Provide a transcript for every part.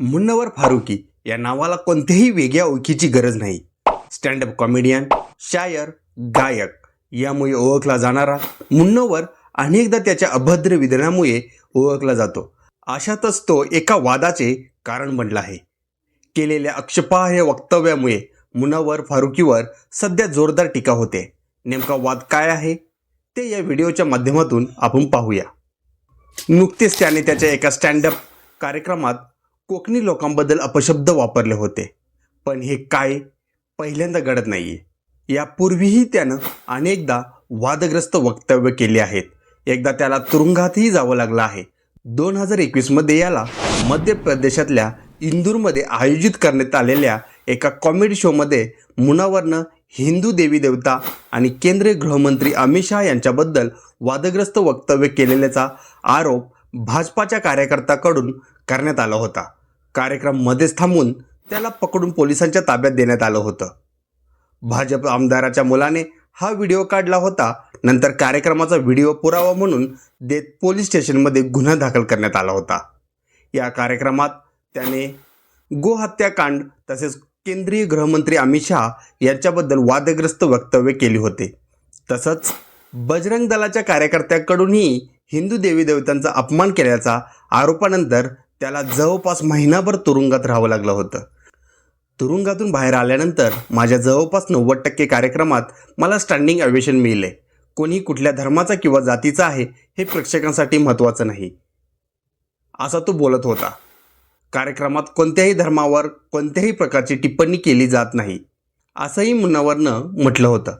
मुन्नवर फारुकी या नावाला कोणत्याही वेगळ्या ओळखीची गरज नाही. स्टँडअप कॉमेडियन शायर गायक यामुळे ओळखला जाणारा मुन्नवर अनेकदा त्याच्या अभद्र विधानामुळे ओळखला जातो. अशातच तो एका वादाचे कारण बनला आहे. केलेल्या अक्षपाह्य वक्तव्यामुळे मुनावर फारुकीवर सध्या जोरदार टीका होते. नेमका वाद काय आहे? ते या व्हिडिओच्या माध्यमातून आपण पाहूया. नुकतेच त्याने त्याच्या एका स्टँडअप कार्यक्रमात कोकणी लोकांबद्दल अपशब्द वापरले होते. पण हे काय? पहिल्यांदा घडत नाहीये. यापूर्वीही त्यानं अनेकदा वादग्रस्त वक्तव्य केले आहेत. एकदा त्याला तुरुंगातही जावं लागलं आहे. दोन हजार एकवीसमध्ये याला मध्य प्रदेशातल्या इंदूरमध्ये आयोजित करण्यात आलेल्या एका कॉमेडी शोमध्ये मुनावरनं हिंदू देवी देवता आणि केंद्रीय गृहमंत्री अमित शहा यांच्याबद्दल वादग्रस्त वक्तव्य केलेल्याचा आरोप भाजपाच्या कार्यकर्त्याकडून करण्यात आला होता. कार्यक्रम मध्येच थांबून त्याला पकडून पोलिसांच्या ताब्यात देण्यात आलं होतं. भाजप आमदाराच्या मुलाने हा व्हिडिओ काढला होता. नंतर कार्यक्रमाचा व्हिडिओ पुरावा म्हणून देत पोलीस स्टेशनमध्ये गुन्हा दाखल करण्यात आला होता. या कार्यक्रमात त्याने गोहत्याकांड तसेच केंद्रीय गृहमंत्री अमित शहा यांच्याबद्दल वादग्रस्त वक्तव्य केले होते. तसंच बजरंग दलाच्या कार्यकर्त्याकडूनही हिंदू देवी देवतांचा अपमान केल्याचा आरोपानंतर त्याला जवळपास महिनाभर तुरुंगात राहावं लागलं होतं. तुरुंगातून बाहेर आल्यानंतर माझ्या जवळपास नव्वद टक्के कार्यक्रमात मला स्टँडिंग अवेशन मिळले. कोणी कुठल्या धर्माचा किंवा जातीचा आहे हे प्रेक्षकांसाठी महत्त्वाचं नाही. असा तो बोलत होता. कार्यक्रमात कोणत्याही धर्मावर कोणत्याही प्रकारची टिप्पणी केली जात नाही. असंही मुन्नावरनं म्हटलं होतं.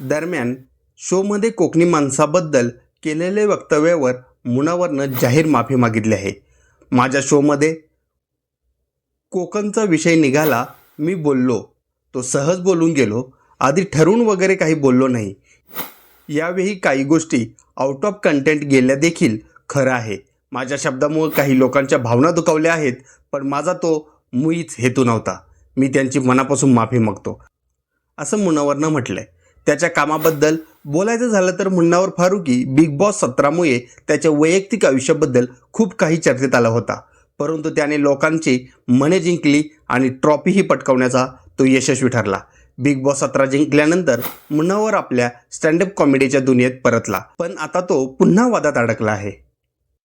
दरम्यान शोमध्ये कोकणी माणसाबद्दल केलेल्या वक्तव्यावर मुनावरनं जाहीर माफी मागितली आहे. माझ्या शोमध्ये कोकणचा विषय निघाला मी बोललो. तो सहज बोलून गेलो. आधी ठरून वगैरे काही बोललो नाही. यावेळी काही गोष्टी आउट ऑफ कंटेंट गेल्या देखील खरं आहे. माझ्या शब्दामुळे काही लोकांच्या भावना दुखावल्या आहेत पण माझा तो मुळीच हेतू नव्हता. मी त्यांची मनापासून माफी मागतो. असं मुनावरनं म्हटलंय. त्याच्या कामाबद्दल बोलायचं झालं तर मुन्नावर फारुकी बिग बॉस सत्रामुळे त्याच्या वैयक्तिक आयुष्याबद्दल खूप काही चर्चेत आला होता. परंतु त्याने लोकांची मने जिंकली आणि ट्रॉफीही पटकावण्याचा तो यशस्वी ठरला. बिग बॉस सतरा जिंकल्यानंतर मुन्नावर आपल्या स्टँडअप कॉमेडीच्या दुनियेत परतला. पण आता तो पुन्हा वादात अडकला आहे.